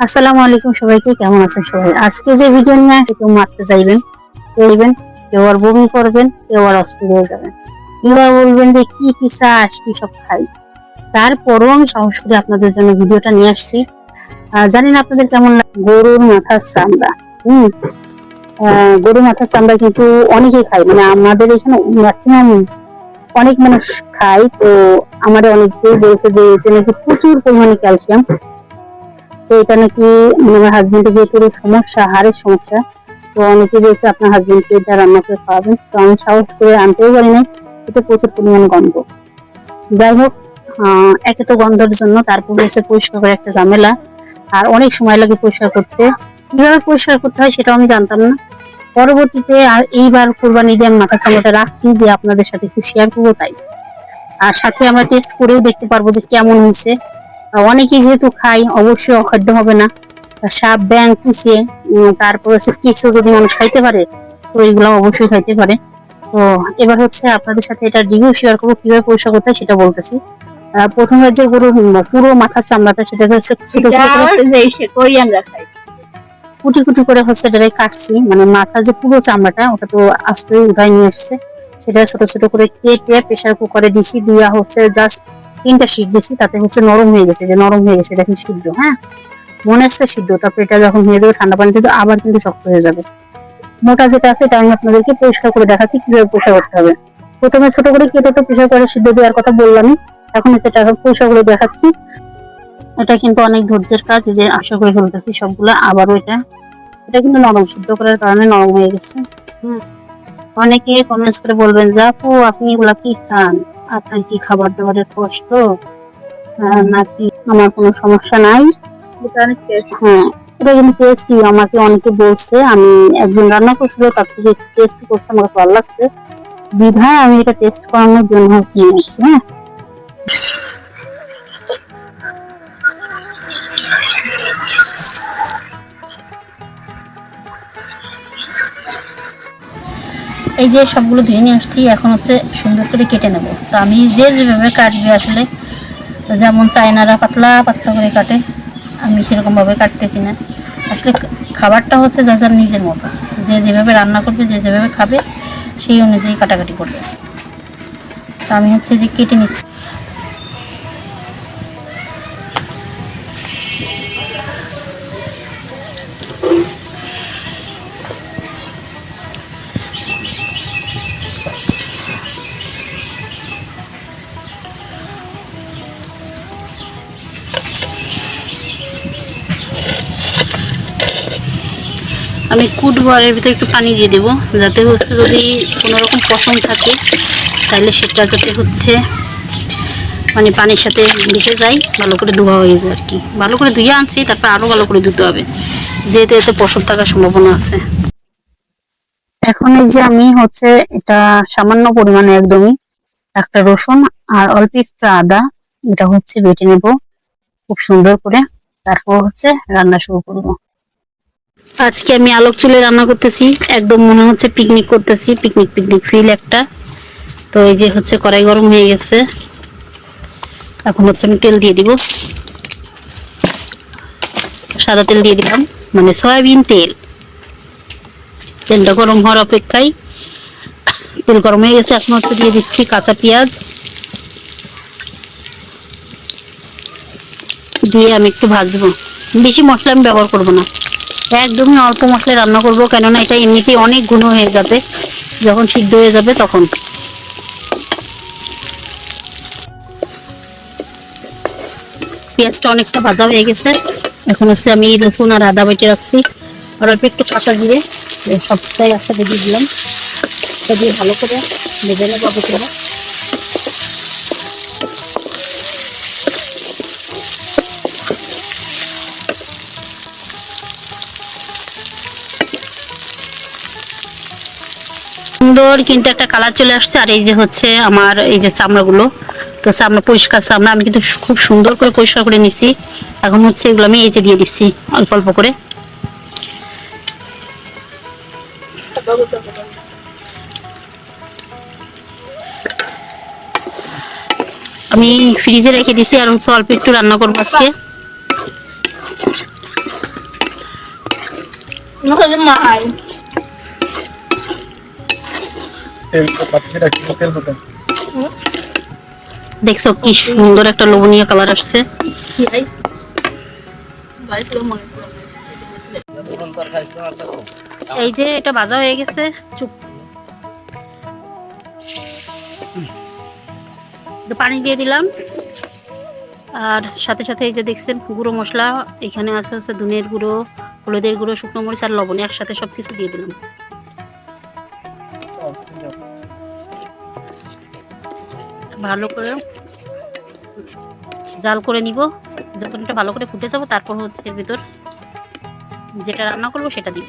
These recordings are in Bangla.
আসসালামু আলাইকুম সবাইকে কেমন আছেন সবাই? আজকে যে ভিডিও নিয়ে আসছে কেউ মারতে চাইবেন বলবেন কেউ আর বমি করবেন কেউ আর অস্থির হয়ে যাবেন। কেউ আর বলবেন যে কি চাষ কি সব খাই? তারপরও আমি সাহস করে আপনাদের জন্য ভিডিওটা নিয়ে আসছি। আহ, জানি না আপনাদের কেমন গরুর মাথার চামড়া। হম। গরুর মাথার চামড়া কিন্তু অনেকেই খায়। মানে আমাদের এখানে ম্যাক্সিমাম অনেক মানুষ খায়। তো আমাদের অনেকেই বলছে যে এতে নাকি প্রচুর পরিমাণে ক্যালসিয়াম। তো এটা নাকি আমার হাজবেন্ডের পুরো সমস্যা, হাড়ের সমস্যা, তো অনেকে বলছে আপনার হাজবেন্ডকে এটা রান্না করে খাওয়াবেন। তো আমি সাহস করে আনতেও পারি না এটা প্রচুর পরিমাণে গন্ধ। যাই হোক একে তো গন্ধের জন্য, তারপর হচ্ছে পরিষ্কার করে একটা ঝামেলা। আর অনেক সময় লাগে পরিষ্কার করতে। কীভাবে পরিষ্কার করতে হয় সেটাও আমি জানতাম না। পরবর্তীতে আর এইবার কোরবানি দিয়ে আমি মাথা চামড়াটা রাখছি যে আপনাদের সাথে একটু শেয়ার করব তাই। আর সাথে আমরা টেস্ট করেও দেখতে পারব যে কেমন হয়েছে। অনেকেই যেহেতু খাই অবশ্যই অখাদ্য হবে না। সাপ ব্যাং উম, তারপর হচ্ছে কিছু যদি মানুষ খাইতে পারে তো এইগুলো অবশ্যই খাইতে পারে। তো এবার হচ্ছে আপনাদের সাথে এটা রিভিউ শেয়ার করব কীভাবে পরিষ্কার করতে সেটা বলতেছি। প্রথমে যে গরুর পুরো মাথার চামড়াটা সেটা হচ্ছে ছোট ছোট কুটি কুটি করে হচ্ছে এটাকে কাটছি মানে মাথা যে পুরো চামড়াটা ওটা তো আস্তে উঠাই নিয়ে আসছে। সেটা ছোট ছোট করে কেটে প্রেসার কুকারে দিছি দিয়া হচ্ছে জাস্ট তিনটা সিট দিছি, তাতে হচ্ছে নরম হয়ে গেছে, যে নরম হয়ে গেছে দেখেন সিদ্ধ? হ্যাঁ? মনে হচ্ছে সিদ্ধ, তারপর এটা যখন হয়ে যাবে ঠান্ডা পানি কিন্তু আবার কিন্তু শক্ত হয়ে যাবে। মোটা যেটা আছে, এটা আমি আপনাদেরকে পরিষ্কার করে দেখাচ্ছি, কীভাবে পরিষ্কার করতে হবে। প্রথমে ছোট করে কেটে তো প্রেসার করে সিদ্ধ দেওয়ার কথা বললামই, এখন সেটা পরিষ্কার করে দেখাচ্ছি। এটা কিন্তু অনেক ধৈর্যের কাজ যে আশা করে ফেলতেছি সবগুলা, আবারও এটা। এটা কিন্তু নরম, সিদ্ধ করার কারণে নরম হয়ে গেছে। অনেকে কমেন্টস করে বলবেন যে, আপু, আপনি এগুলা কি খান? আপনার কি খাবার দাবারের কষ্ট? নাকি আমার কোনো সমস্যা নাই? হ্যাঁ এটা কিন্তু টেস্টি আমাকে অনেকে বলছে আমি একজন রান্না করছিল তার থেকে টেস্ট করছে আমার ভালো লাগছে। বিধায় আমি এটা টেস্ট করানোর জন্য হচ্ছে নিয়ে আসছি হ্যাঁ? এই যে সবগুলো ধুয়ে নিয়ে আসছি, এখন হচ্ছে সুন্দর করে কেটে নেব। তো আমি যে যেভাবে কাটবে আসলে, যেমন চায়নারা পাতলা পাতলা করে কাটে, আমি সেরকমভাবে কাটতেছি না। আসলে খাবারটা হচ্ছে যা যার নিজের মতো। যে যেভাবে রান্না করবে, যে যেভাবে খাবে, সেই অনুযায়ী কাটাকাটি করবে। তো আমি হচ্ছে যে কেটে নিচ্ছি। আমি কুটবো আর এর ভিতরে একটু পানি দিয়ে দেবো, যাতে হচ্ছে যদি কোনো রকম পশম থাকে, তাহলে সেটা যাতে হচ্ছে মানে পানির সাথে মিশে যায়, ভালো করে ধোয়া হয়ে যায় আর কি। ভালো করে ধুয়ে আনছি, তারপর আরও ভালো করে ধুতে হবে, যেহেতু এতে পশম থাকার সম্ভাবনা আছে। এখন এই যে আমি হচ্ছে এটা সামান্য পরিমাণে একদমই একটা রসুন আর অল্প একটু আদা, এটা হচ্ছে বেটে নেব খুব সুন্দর করে। তারপর হচ্ছে রান্না শুরু করব। আজকে আমি আলোক চুলে রান্না করতেছি। একদম মনে হচ্ছে পিকনিক করতেছি পিকনিক পিকনিক ফিল একটা। তো এই যে হচ্ছে কড়াই গরম হয়ে গেছে। এখন হচ্ছে আমি তেল দিয়ে দিব। সাদা তেল দিয়ে দিলাম মানে সয়াবিন তেল। তেলটা গরম হওয়ার অপেক্ষায় তেল গরম হয়ে গেছে। এখন হচ্ছে দিয়ে দিচ্ছি কাঁচা পেঁয়াজ। দিয়ে আমি একটু ভাজবো। বেশি মশলা আমি ব্যবহার করব না। একদমই অল্প মশলায় রান্না করব, কেননা এটা এমনিতেই অনেক গুণ হয়ে যাবে। যখন সিদ্ধ হয়ে যাবে তখন। পেঁয়াজটা অনেকটা ভাজা হয়ে গেছে। এখন হচ্ছে আমি রসুন আর আদা বেটে রাখছি। আর অল্প একটু কাঁচা দিয়ে সবটাই একসাথে দিয়ে দিলাম। দিয়ে ভালো করে ভেজে নেব সুন্দর কিন্তু একটা কালার চলে আসছে। আর এই যে হচ্ছে আমার এই যে চামড়াগুলো, তো চামড়া পরিষ্কার চামড়া আমি কিন্তু খুব সুন্দর করে পরিষ্কার করে নিছি। এখন হচ্ছে এগুলো আমি এই যে দিয়ে দিচ্ছি, অল্প অল্প করে। আমি ফ্রিজে রেখে দিছি আর হচ্ছে অল্প একটু রান্না করব আজকে। mahal. দেখছ কি সুন্দর একটা লোভনীয় কালার আসছে। এই যে এটা ভাজা হয়ে গেছে। চুপ। পানি দিয়ে দিলাম। আর সাথে সাথে এই যে দেখছেন গুঁড়ো মশলা, এখানে আছে হচ্ছে ধনের গুঁড়ো, হলুদের গুঁড়ো, শুকনো মরিচ আর লবণ, একসাথে সব কিছু দিয়ে দিলাম। ভালো করে জাল করে নিব। যখন এটা ভালো করে ফুটে যাব, তারপর হচ্ছে এর ভিতর যেটা রান্না করব সেটা দিব।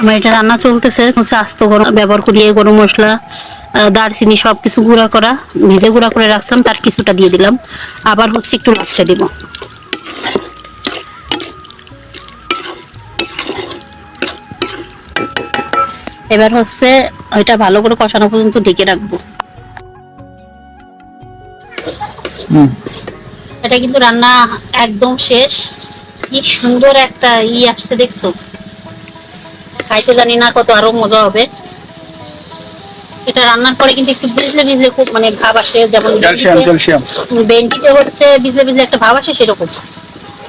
আমার এটা রান্না চলতেছে, হচ্ছে আস্ত গরম ব্যবহার করি, এই গরম মশলা দারচিনি সব কিছু গুঁড়া করা, ভেজে গুঁড়া করে রাখলাম তার কিছুটা দিয়ে দিলাম। আবার হচ্ছে একটু লাস্টে দিব। এবার হচ্ছে ওইটা ভালো করে কষানো পর্যন্ত ঢেকে রাখব। এটা কিন্তু রান্না একদম শেষ। কি সুন্দর একটা ই আসছে দেখছ? খাইতে জানি না কত আরও মজা হবে। এটা রান্নার পরে কিন্তু একটু ভিজলে ভিজলে খুব মানে ভাব আসে যেমন বেন্টিতে হচ্ছে ভিজলে ভিজলে একটা ভাব আসে সেরকম।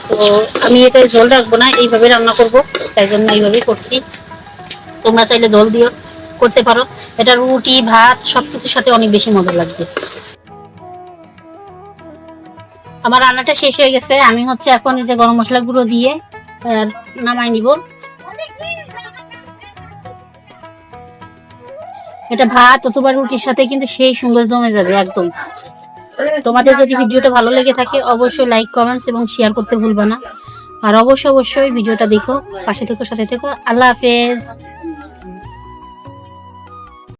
তো আমি এটা জল রাখব না এইভাবে রান্না করব। তাই জন্য এইভাবেই করছি। তোমরা চাইলে জল দিও করতে পারো। এটা রুটি, ভাত সবকিছুর সাথে অনেক বেশি মজা লাগবে। আমার রান্নাটা শেষ হয়ে গেছে। আমি হচ্ছে এখন এই যে গরম মশলা গুঁড়ো দিয়ে নামাই নিব। এটা ভাত অথবা রুটির সাথে কিন্তু সেই সুন্দর জমে যাবে একদম। তোমাদের যদি ভিডিওটা ভালো লেগে থাকে, অবশ্যই লাইক কমেন্টস এবং শেয়ার করতে ভুলবা না। আর অবশ্যই অবশ্যই ভিডিওটা দেখো, পাশে থেকো, সাথে থেকো। আল্লাহ হাফেজ।